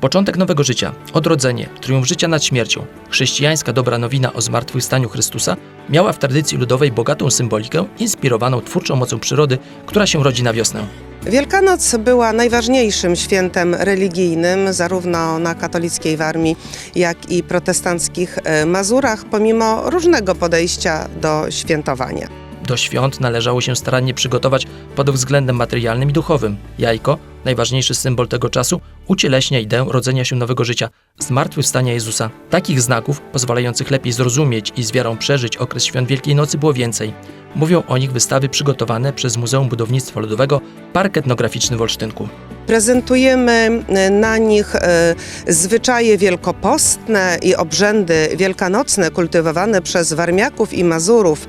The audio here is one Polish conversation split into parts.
Początek nowego życia, odrodzenie, triumf życia nad śmiercią, chrześcijańska dobra nowina o zmartwychwstaniu Chrystusa miała w tradycji ludowej bogatą symbolikę inspirowaną twórczą mocą przyrody, która się rodzi na wiosnę. Wielkanoc była najważniejszym świętem religijnym, zarówno na katolickiej Warmii, jak i protestanckich e, Mazurach, pomimo różnego podejścia do świętowania. Do świąt należało się starannie przygotować pod względem materialnym i duchowym. Jajko, najważniejszy symbol tego czasu, ucieleśnia ideę rodzenia się nowego życia, zmartwychwstania Jezusa. Takich znaków, pozwalających lepiej zrozumieć i z wiarą przeżyć okres świąt Wielkiej Nocy było więcej. Mówią o nich wystawy przygotowane przez Muzeum Budownictwa Ludowego Park Etnograficzny w Olsztynku. Prezentujemy e, na nich e, zwyczaje wielkopostne i obrzędy wielkanocne kultywowane przez Warmiaków i Mazurów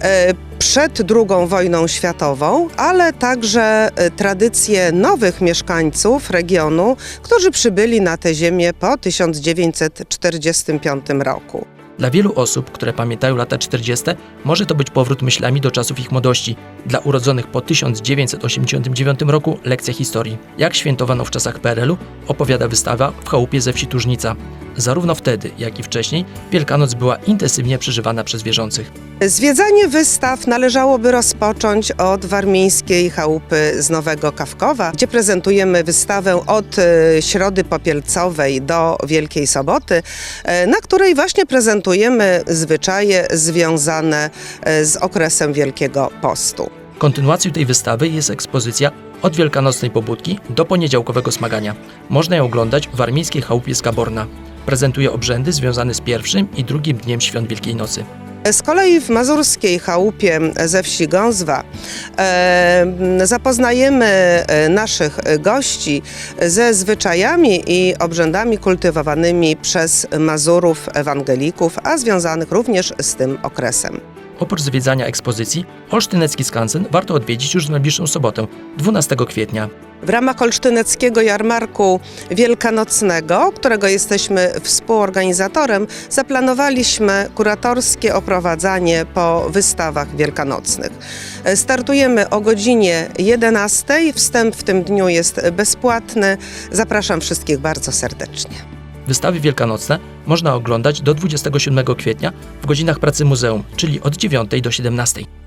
e, przed II wojną światową, ale także e, tradycje nowych mieszkańców regionu, którzy przybyli na tę ziemię po 1945 roku. Dla wielu osób, które pamiętają lata 40., może to być powrót myślami do czasów ich młodości. Dla urodzonych po 1989 roku lekcja historii. Jak świętowano w czasach PRL-u, opowiada wystawa w chałupie ze wsi Tużnica. Zarówno wtedy, jak i wcześniej Wielkanoc była intensywnie przeżywana przez wierzących. Zwiedzanie wystaw należałoby rozpocząć od warmińskiej chałupy z Nowego Kawkowa, gdzie prezentujemy wystawę od e, Środy Popielcowej do Wielkiej Soboty, e, na której właśnie prezentujemy zwyczaje związane e, z okresem Wielkiego Postu. Kontynuacją tej wystawy jest ekspozycja od wielkanocnej pobudki do poniedziałkowego smagania. Można ją oglądać w warmińskiej chałupie Skaborna. Prezentuje obrzędy związane z pierwszym i drugim dniem świąt Wielkiej Nocy. Z kolei w mazurskiej chałupie ze wsi Gązwa e, zapoznajemy e, naszych gości ze zwyczajami i obrzędami kultywowanymi przez Mazurów ewangelików, a związanych również z tym okresem. Oprócz zwiedzania ekspozycji, Olsztynecki Skansen warto odwiedzić już w najbliższą sobotę, 12 kwietnia. W ramach Olsztyneckiego Jarmarku Wielkanocnego, którego jesteśmy współorganizatorem, zaplanowaliśmy kuratorskie oprowadzanie po wystawach wielkanocnych. Startujemy o godzinie 11. Wstęp w tym dniu jest bezpłatny. Zapraszam wszystkich bardzo serdecznie. Wystawy wielkanocne można oglądać do 27 kwietnia w godzinach pracy muzeum, czyli od 9 do 17.